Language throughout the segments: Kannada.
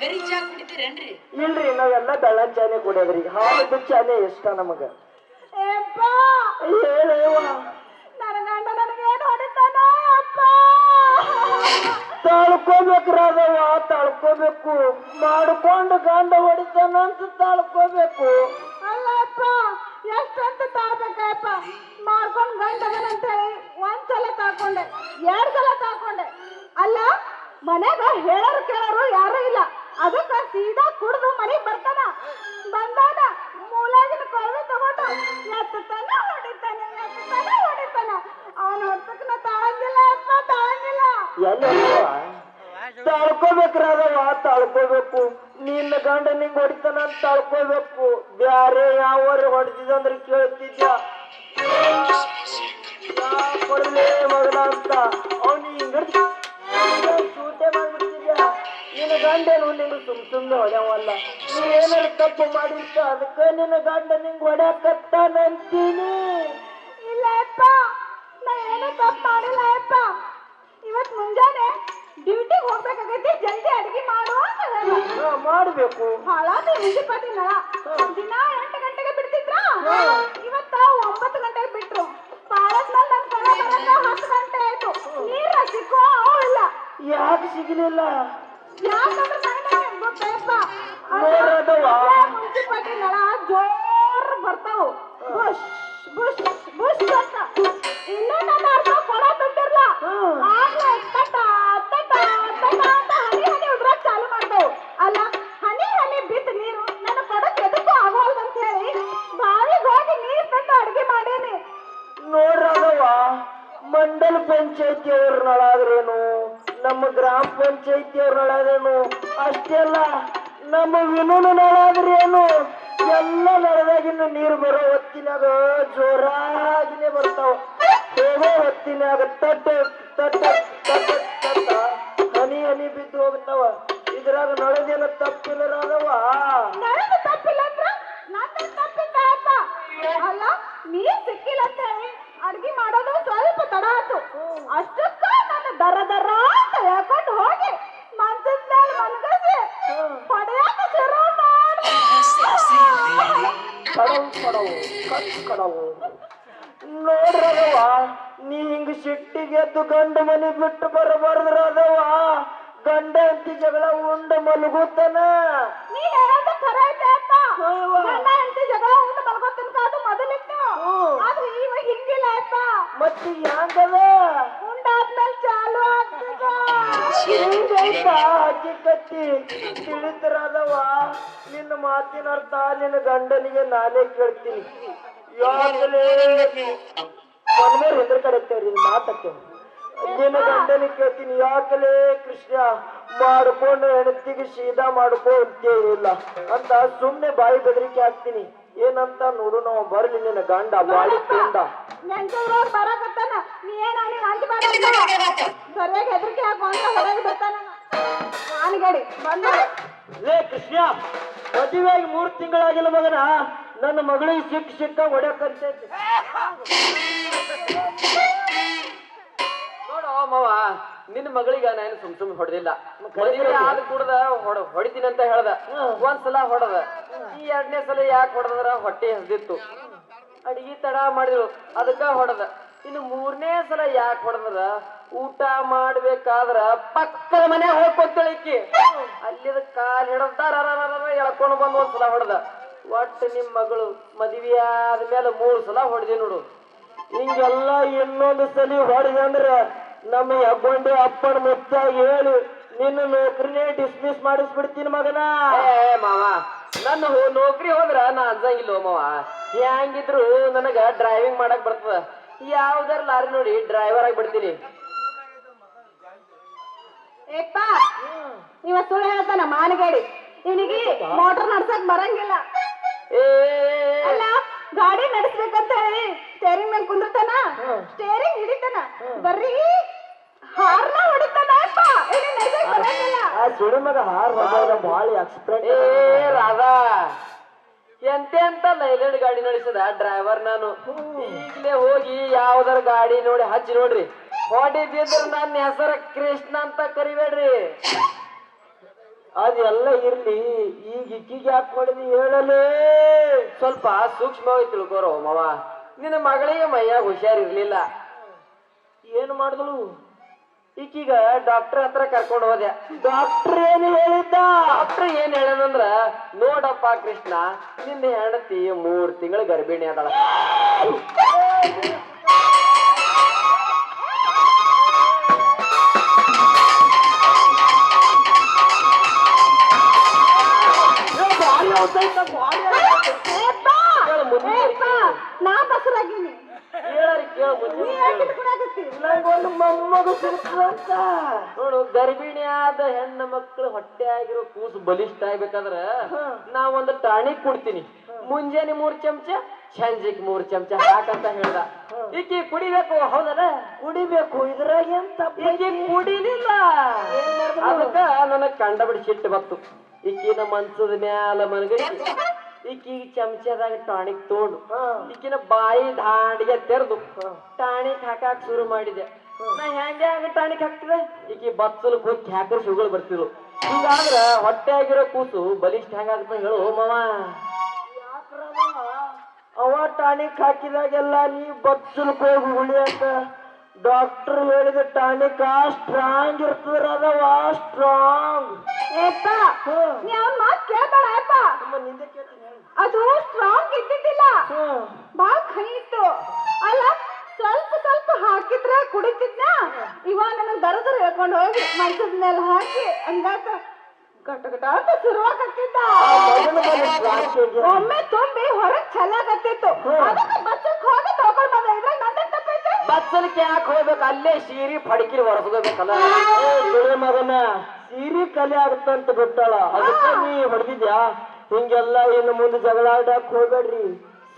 ಕರಿ ಚಾ ಕುಡಿತೀರೇನ್ರಿ? ಇಲ್ರಿ ನಾವೆಲ್ಲ ಬೆಳ್ಳನ್ ಚಾನೆ ಕುಡಿಯೋದ್ರಿ. ಹಾಲು ಬಿಚ್ಚಾನೆ ಇಷ್ಟ ನಮಗ. ಏಪ್ಪ ಹೇಳೇವ ನನ್ನ ಗಂಡ ನನಗೇನು ಹೊಡಿತಾನ ಅಪ್ಪ? ತಾಳ್ಕೋಬೇಕು ರಾಧವ ತಾಳ್ಕೋಬೇಕು. ಮಾಡ್ಕೊಂಡು ಗಂಡ ಹೊಡಿತಾನಂತ ತಾಳ್ಕೋಬೇಕು. ಅಲ್ಲಪ್ಪ ಎಷ್ಟು ಎಷ್ಟಂತ ತಾಳ್ಬೇಕಪ್ಪ? ಮಾಡ್ಕೊಂಡ್ ಗಂಡ ಒಂದ್ಸಲ ತಾಕೊಂಡೆ ಎರಡ್ ಸಲ ತಾಕೊಂಡೆ ಅಲ್ಲ ಮನ್ಯಾಗ ಹೇಳೋರು ಕೇಳೋರು ಯಾರು ಇಲ್ಲ. ಅದಕ್ಕ ಸೀದಾ ಕುಡ್ದು ಮನೆಗ್ ಬರ್ತಾನ. ಬಂದಾನ ಮೂಲಾಗಿನ ಕೊಳವೆ ತಗೊಂಡು ಎತ್ತತಾನ ಹೊಡಿತಾನೆ ಎತ್ತತಾನ ಹೊಡಿತಾನ. ಅವನ ಹೊಡ್ತಕ್ಕ ನಾ ತಾಳಂಗಿಲ್ಲ, ಅಪ್ಪ, ತಾಳಂಗಿಲ್ಲ. ಎಲ್ಲಿ ತಾಳ್ಕೋಬೇಕು ನಿನ್ನ ಗಂಡ ನಿಂಗ್ ಹೊಡಿತಾನಂತ ತಾಳ್ಕೋಬೇಕು. ಬ್ಯಾರೆ ಯಾವರು ಹೊಡೆದಿದಂದ್ರೆ ಕೇಳ್ತಿದ್ಯ. ಕೊಡಲೇ ಮಗನ ಅಂತ. ಅವನು ಚೂಟೆ ಮಾಡ್ಬಿಡ್ತಿದ್ಯಾ? ನಿನ್ನ ಗಂಡನು ನಿಂಗೆ ಸುಮ್ ಸುಮ್ಮನೆ ಹೊಡೆವಲ್ಲ? ನೀ ಏನಾರು ತಪ್ಪು ಮಾಡಿರ್ತ ಅದಕ್ಕೆ ನಿನ್ನ ಗಂಡ ನಿಂಗೆ ಹೊಡ್ಯಾಕತ್ತಾನಂತೀನಿ ಇಲ್ಲ ಅಪ್ಪ ನಾ ಏನು ತಪ್ಪು ಮಾಡಿಲ್ಲ ಅಪ್ಪ. ಇವತ್ ಮುಂಜಾನೆ ಡ್ಯೂಟಿಗೆ ಹೋಗ್ಬೇಕಾಗೈತಿ ಜಲ್ದಿ ಅಡಿಗೆ ಮಾಡು. ಹಾ, ಮಾಡ್ಬೇಕು. ಹಾಳಾದ ಮುನ್ಸಿಪಾಲ್ಟಿ ನಳ. ದಿನ ಎಂಟು ಗಂಟೆಗೆ ಬಿಡ್ತಿದ್ರ? ಇವತ್ತ ಒಂಬತ್ತು ಗಂಟೆಗೆ ಬಿಟ್ರು. ಪಾಳದ್ ಮೇಲೆ ನನ್ ಕಣ ಬರಕ ಹತ್ತು ಗಂಟೆ ಆಯ್ತು. ನೀರ ಸಿಕ್ಕೋ ಯಾಕೆ ಸಿಗಲಿಲ್ಲ? ಯಾಕಂದ್ರೆ ಪಂಚಾಯತಿ ಅಷ್ಟೆಲ್ಲ ನಮ್ಮ ವಿನೂನು ನಳಾದ್ರೇನು ಎಲ್ಲ ನಳದಾಗಿನ ನೀರು ಬರೋ ಹೊತ್ತಿನಾಗ ಜೋರಾಗಿನೇ ಬರ್ತಾವ. ಹೋಗೋ ಹೊತ್ತಿನಾಗ ತಟ್ಟ ತಟ್ಟ ತಟ್ಟ ಹನಿ ಹನಿ ಬಿದ್ದು ಹೋಗ್ತಾವ. ಇದ್ರಾಗ ನಳದೇನ ತಪ್ಪಿಲ್ಲರಾದವ. ತಪ್ಪಿಲ್ಲ ಅಲ್ಲ ನೀರ್ ಸಿಕ್ಕಿಲ್ಲ ಅಂತ ಹೇಳಿ. ಕಡವು ಕಟ್ ಕಡವು ನೋಡ್ರದವ ನೀ ಹಿಂಗ ಸಿಟ್ಟಿಗೆದ್ದು ಗಂಡ ಮನೆ ಬಿಟ್ಟು ಬರಬಾರ್ದ್ರದವ ಗಂಡ ಅಂತಿ ಜಗಳ ಉಂಡ ಮಲಗುತ್ತಾನ. ನೀ ಹೇಳೋದು ಖರೆ ಐತೆ ಅಪ್ಪ. ಗಂಡ ಹೆಂಡತಿ ಜಗಳ ಉಂಡು ಮಲ್ಕೋತಿನ ಅದು ಮೊದಲಿತ್ತು. ಆದ್ರೆ ಇವಾಗ ಹಿಂಗಿಲ್ಲ ಅಪ್ಪ. ಮತ್ತೆ ಹ್ಯಾಂಗದ? ತಿಳಿತರದವ, ನಿನ್ನ ಮಾತಿನ ಅರ್ಥ ನಿನ್ನ ಗಂಡನಿಗೆ ನಾನೇ ಕೇಳ್ತೀನಿ. ಯಾಕಲೇ ಹೆದ್ರ ಕಡೆತ್ತೇವ್ರಿ ಇದು ಮಾತಕ್ಕೆ. ನಿನ್ನ ಗಂಡನಿಗೆ ಕೇಳ್ತೀನಿ ಯಾಕಲೇ ಕೃಷ್ಣ, ಮಾಡ್ಕೊಂಡು ಹೆಣತಿಗೆ ಸೀದಾ ಮಾಡ್ಕೊ ಇಲ್ಲ ಅಂತ ಸುಮ್ನೆ ಬಾಯಿ ಬೆದರಿಕೆ ಹಾಕ್ತೀನಿ. ಏನಂತ ನೋಡು ನಾವು ಬರ್ಲಿ ನಿನ್ನ ಗಂಡ ಬಾಳಿ ತಿಂದ ನೆಂಟವ್ರವ್ರು ಬರಕತ್ತಾನ. ನೀ ಏನ್ ಅವನಿಗೆ ಅಂಜಬೇಡ ಅಂತ ಸರಿಯಾಗಿ ಹೆದರಿಕೆ ಹಾಕು ಅಂತ ಹೊರಗೆ ಬರ್ತಾನ ಆನಗಡಿ ಬಂದ. ಲೇ ಕೃಷ್ಣ ಮದುವೆಯಾಗಿ ಮೂರ್ ತಿಂಗಳಾಗಿಲ್ಲ ಮಗನ. ನನ್ನ ಮಗಳಿಗೆ ಸಿಕ್ಕ ಸಿಕ್ಕ ಹೊಡ್ಯಾಕಂತೈತಿ ನೋಡು ಮಾವ. ನಿನ್ನ ಮಗಳಿಗೆ ನಾನು ಸುಮ್ ಸುಮ್ ಹೊಡೆದಿಲ್ಲ. ಮದುವೆ ಆದ ಕೂಡದ ಹೊಡ ಹೊಡಿತೀನಿ ಅಂತ ಹೇಳ್ದ. ಒಂದ್ಸಲ ಹೊಡೆದ. ಈ ಎರಡನೇ ಸಲ ಯಾಕೆ ಹೊಡೆದ್ರ ಹೊಟ್ಟೆ ಹಸ್ದಿತ್ತು. ಅಡಿಗೆ ತಡ ಮಾಡಿದ್ರು. ಅದಕ್ಕ ಹೊಡೆದ. ಇನ್ನು ಮೂರನೇ ಸಲ ಯಾಕೆ ಹೊಡೆದ್ರ ಊಟ ಮಾಡ್ಬೇಕಾದ್ರ ಪಕ್ಕದ ಮನೆ ಹೋಗ್ಕೊತಳಿಕ್ಕಿ ಅಲ್ಲಿದ ಕಾಲ್ ಹಿಡದಾರ ಎಳ್ಕೊಂಡು ಬಂದು ಒಂದ್ಸಲ ಹೊಡೆದ. ಒಟ್ಟು ನಿಮ್ ಮಗಳು ಮದುವೆ ಆದ್ಮೇಲೆ ಮೂರು ಸಲ ಹೊಡೆದಿ ನೋಡು. ಹಿಂಗೆಲ್ಲ ಇನ್ನೊಂದು ಸಲ ಹೊಡೆದ ಅಂದ್ರ ನಮ್ಮ ಹಬ್ಬಂಡೆ ಅಪ್ಪನ ಮುತ್ತ ಹೇಳು ನಿನ್ನ ನೌಕರಿನೇ ಡಿಸ್ಮಿಸ್ ಮಾಡಿಸ್ಬಿಡ್ತೀನಿ ಮಗನ. ಏ ಮಾವ ನನ್ನ ಹೋ- ನೌಕರಿ ಹೋದ್ರ ನಾ ಅಂಜಂಗಿಲ್ಲ ಮಾವ. ಹೆಂಗಿದ್ರು ನನಗ ಡ್ರೈವಿಂಗ್ ಮಾಡಕ್ ಬರ್ತದ. ಯಾವ್ದಾರ ಲಾರಿ ನೋಡಿ ಡ್ರೈವರ್ ಆಗಿ ಬಿಡ್ತೀನಿ. ಏಪ್ಪ ಇವ ಸುಳ್ಳು ಹೇಳ್ತಾನ ಮಾನಗೇಡಿ. ಇವನಿಗೆ ಮೋಟರ್ ನಡ್ಸಕ್ ಬರಂಗಿಲ್ಲ. ಏ ಅಲ್ಲ ಗಾಡಿ ನಡೆಸ್ಬೇಕಂತ ಹೇಳಿ ಸ್ಟೇರಿಂಗ್ ಮೇಲೆ ಕುಂದಿರ್ತಾನ? ಸ್ಟೇರಿಂಗ್ ಹಿಡಿತಾನ? ಬರ್ರಿ ಹಾರ್ನ ಹೊಡಿತಾನ ಅಪ್ಪ ಇವ್ನಿಗೆ ನಡ್ಸಕ್ ಬರಂಗಿಲ್ಲ ಆ ಸುಳಿ ಮಗ ಹಾರ್ ಹೋದಾಗ ಭಾಳ ಎಕ್ಸ್ಪರ್ಟ್ ಏ ರಾಧಾ ಎಂತೆಂತ ಲೈಲೆಡ್ ಗಾಡಿ ನೋಡಿಸದ ಡ್ರೈವರ್ ನಾನು. ಈಗಲೇ ಹೋಗಿ ಯಾವ್ದಾರ ಗಾಡಿ ನೋಡಿ ಹಚ್ಚಿ ನೋಡ್ರಿ. ಹೊಡಿದಿದ್ರ ನನ್ನ ಹೆಸರ ಕೃಷ್ಣ ಅಂತ ಕರಿಬೇಡ್ರಿ. ಅದೆಲ್ಲ ಇರ್ಲಿ ಈಗ ಇಕ್ಕಿಗೆ ಯಾಕೆ ಹೊಡೆದಿ ಹೇಳಲೇ? ಸ್ವಲ್ಪ ಸೂಕ್ಷ್ಮವಾಗಿ ತಿಳ್ಕೊರೋ ಮಾವ. ನಿನ್ನ ಮಗಳಿಗೆ ಮೈಯಾಗ ಹುಷಾರಿರ್ಲಿಲ್ಲ ಏನು ಮಾಡಿದಳು? ಈಕೀಗ ಡಾಕ್ಟರ್ ಹತ್ರ ಕರ್ಕೊಂಡು ಹೋದೆ. ಡಾಕ್ಟರ್ ಏನು ಹೇಳಿದ್ದ? ಡಾಕ್ಟರ್ ಏನ್ ಹೇಳದಂದ್ರ, ನೋಡಪ್ಪ ಕೃಷ್ಣ, ನಿನ್ನ ಹೆಂಡತಿ ಮೂರ್ ತಿಂಗಳ ಗರ್ಭಿಣಿ ಅದಳ. ನಾ ಬಸರಾಗಿನಿ ಹೇಳರಿ ಕೇಳ ನೀ ಮುಂದೆ ಯಾಕೆ ಇಟ್ಕೊಳಕತ್ತಿ? ನಂಗೊಂದು ಮೊಮ್ಮಗು ಸಿಗ್ತದಂತ ನೋಡು ಗರ್ಭಿಣಿ ಆದ ಹೆಣ್ಣು ಮಕ್ಕಳು ಹೊಟ್ಟೆ ಆಗಿರೋ ಕೂಸು ಬಲಿಷ್ಠ ಆಗ್ಬೇಕಾದ್ರ ನಾ ಒಂದು ಟಾಣಿಕ್ ಕುಡ್ತೀನಿ. ಮುಂಜಾನೆ ಮೂರ್ ಚಮಚ ಸಂಜೆಗ್ ಮೂರ್ ಚಮಚ ಹಾಕಂತ ಹೇಳ್ದ. ಈಕಿ ಕುಡಿಬೇಕು ಹೌದಲ್ಲ? ಕುಡಿಬೇಕು ಇದ್ರಾಗ ಎಂತ ಕುಡಿಲಿಲ್ಲ. ಅದಕ್ಕ ನನಗ್ ಕಂಡಬಿಡಿ ಸಿಟ್ಟು ಬತ್ತು ಈಕಿನ ಮನ್ಸದ ಮ್ಯಾಲ ಮನಗೈತಿ ಈಕಿಗೆ ಚಮಚದಾಗ ಟಾಣಿಕ್ ತಗೊಂಡು ಈಕಿನ ಬಾಯಿ ದಾಂಡಿಗೆ ತೆರೆದು ಟಾಣಿಕ್ ಹಾಕಾಕ್ ಶುರು ಮಾಡಿದೆ. ನಾ ಹೆಂಗೆ ಆಗ ಟಾಣಿಕ್ ಹಾಕ್ತಿದೆ ಈಕಿ ಬಚ್ಚಲು ಹೋಗಿ ಹ್ಯಾಕರ್ ಶುಗಳು ಬರ್ತಿದ್ರು ಹಿಂಗಾದ್ರ ಹೊಟ್ಟೆ ಆಗಿರೋ ಕೂಸು ಬಲಿಷ್ಠ ಹೆಂಗಾಗತ್ತ ಹೇಳು ಮಾವ. ಅವ ಟಾನಿಕ್ ಹಾಕಿದಾಗೆಲ್ಲ ನೀ ಬಚ್ಚಲ್ಕ್ ಹೋಗಿ ಅಂತ ಡಾಕ್ಟರ್ ಹೇಳಿದ ಟಾನಿಕ್ ಸ್ಟ್ರಾಂಗ್ ಇರ್ತದ್ರ ಅದವ ಸ್ಟ್ರಾಂಗ್ ಏಪ್ಪ ನೀ ಅವ್ನ್ ಮಾತ್ ಕೇಳ್ಬೇಡ ಏಪ್ಪ ನಿಂದೆ ಕೇಳ್ತೀನಿ ಹೇಳು. ಅದು ಸ್ಟ್ರಾಂಗ್ ಇದ್ದಿದ್ದಿಲ್ಲ. ಹ್ಮ್. ಬಾಳ್ ಕಹಿ ಇತ್ತು. ಅಲ್ಲ ಸ್ವಲ್ಪ ಸ್ವಲ್ಪ ಹಾಕಿದ್ರೆ ಕುಡಿತಿದ್ನ? ಇವ ನನಗ್ ದರದ್ರ ಹೇಳ್ಕೊಂಡು ಹೋಗಿ ಮನ್ಸದ ಮೇಲೆ ಹಾಕಿ ಹಂಗಾತ ಗಟ ಗಟ ಅಂತ ಶುರುವಾಗತ್ತಿದ್ದ ಆ ಮಗನ ಮೇಲೆ strong ಇದೆ. ಒಮ್ಮೆ ತುಂಬಿ ಹೊರಗ್ ಚೆಲ್ಲಾಗತ್ತಿತ್ತು ಅದಕ್ಕೆ ಬಚ್ಚಕ್ ಹೋಗಿ ತಗೊಂಡ್ ಬಂದ ಇದ್ರಾಗ ನಂದೇನ್ ತಪ್ಪೈತೆ ಬಚ್ಚಲಿಕ್ಕೆ ಯಾಕೆ ಹೋಗ್ಬೇಕು? ಅಲ್ಲೇ ಸೀರಿ ಪಡಕಿ ಹೊರಸ್ಕೋಬೇಕಲ್ಲ ಏ ಸುಳಿ ಮಗನ ಸೀರಿ ಕಲೆ ಆಗುತ್ತಂತ ಗೊತ್ತಾಳ ಅದಕ್ಕೆ ನೀ ಹೊಡೆದಿದ್ಯಾ? ಹಿಂಗೆಲ್ಲ ಇನ್ನು ಮುಂದೆ ಜಗಳ ಆಡಕ್ ಹೋಗ್ಬೇಡ್ರಿ.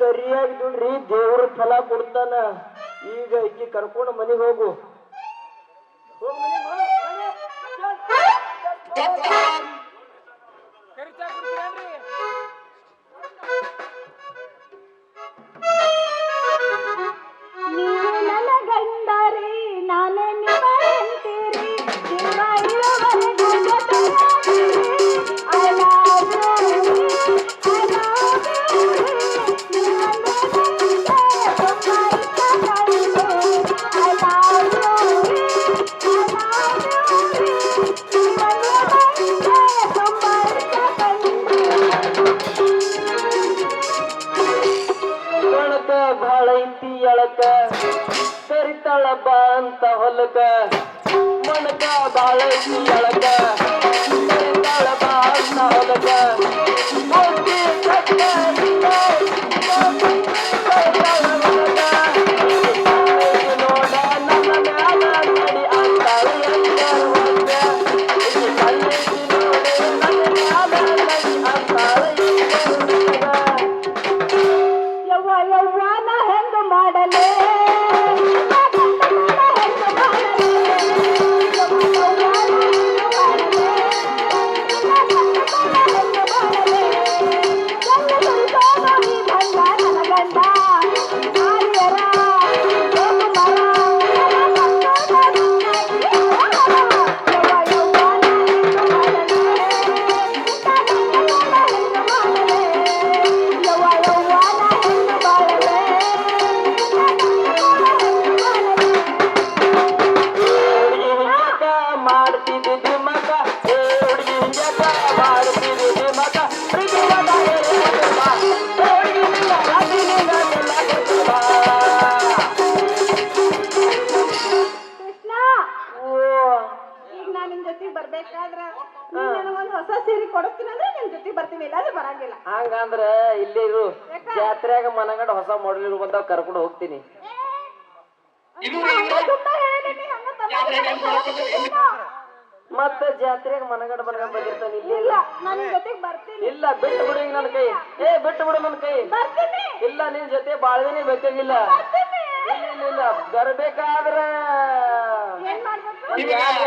ಸರಿಯಾಗಿ ದುಡ್ರಿ ದೇವ್ರ ಫಲ ಕೊಡ್ತಾನ. ಈಗ ಈಕಿ ಕರ್ಕೊಂಡು ಮನೆಗೆ ಹೋಗು. ಹೋಗ್ ಮನೆಗ್ ಬಾಳ ನನಗೊಂದ್ ಹೊಸ ಸೀರೆ ಕೊಡಿಸ್ತೀನಿ ಅಂದ್ರೆ ನಿನ್ ಜೊತೆ ಬರ್ತೀನಿ ಇಲ್ಲಾಂದ್ರೆ ಬರಂಗಿಲ್ಲ. ಹಂಗಂದ್ರ ಇಲ್ಲೇ ಇರು. ಜಾತ್ರೆಯಾಗ ಮನಗಂಡ ಹೊಸ ಮಾಡಲ್ ಬಂದಾಗ ಕರ್ಕೊಂಡು ಹೋಗ್ತೀನಿ. ಮತ್ತ ಜಾತ್ರೆಯಾಗ ಮನಗಂಡ ಮನಗಂಡ ಬಂದಿರ್ತಾನೆ ಇಲ್ಲಿ ಇಲ್ಲ ನನ್ನ ನಿನ್ ಜೊತೆಗ್ ಬರ್ತೀನಿ. ಇಲ್ಲ ಬಿಟ್ಟು ಬಿಡು ಈಗ ನನ್ನ ಕೈ. ಏ ಬಿಟ್ಟು ಬಿಡು ನನ್ನ ಕೈ. ಬರ್ತೀನಿ. ಇಲ್ಲ ನಿನ್ ಜೊತೆ ಬಾಳ್ವೇನೆ ಬೇಕಾಗಿಲ್ಲ. ಬರ್ತೀನಿ. ಇಲ್ಲ ಇಲ್ಲ ಬರ್ಬೇಕಾದ್ರ ಏನ್ ಮಾಡ್ಬೇಕು? ಹೌದು ಯಾಕೆ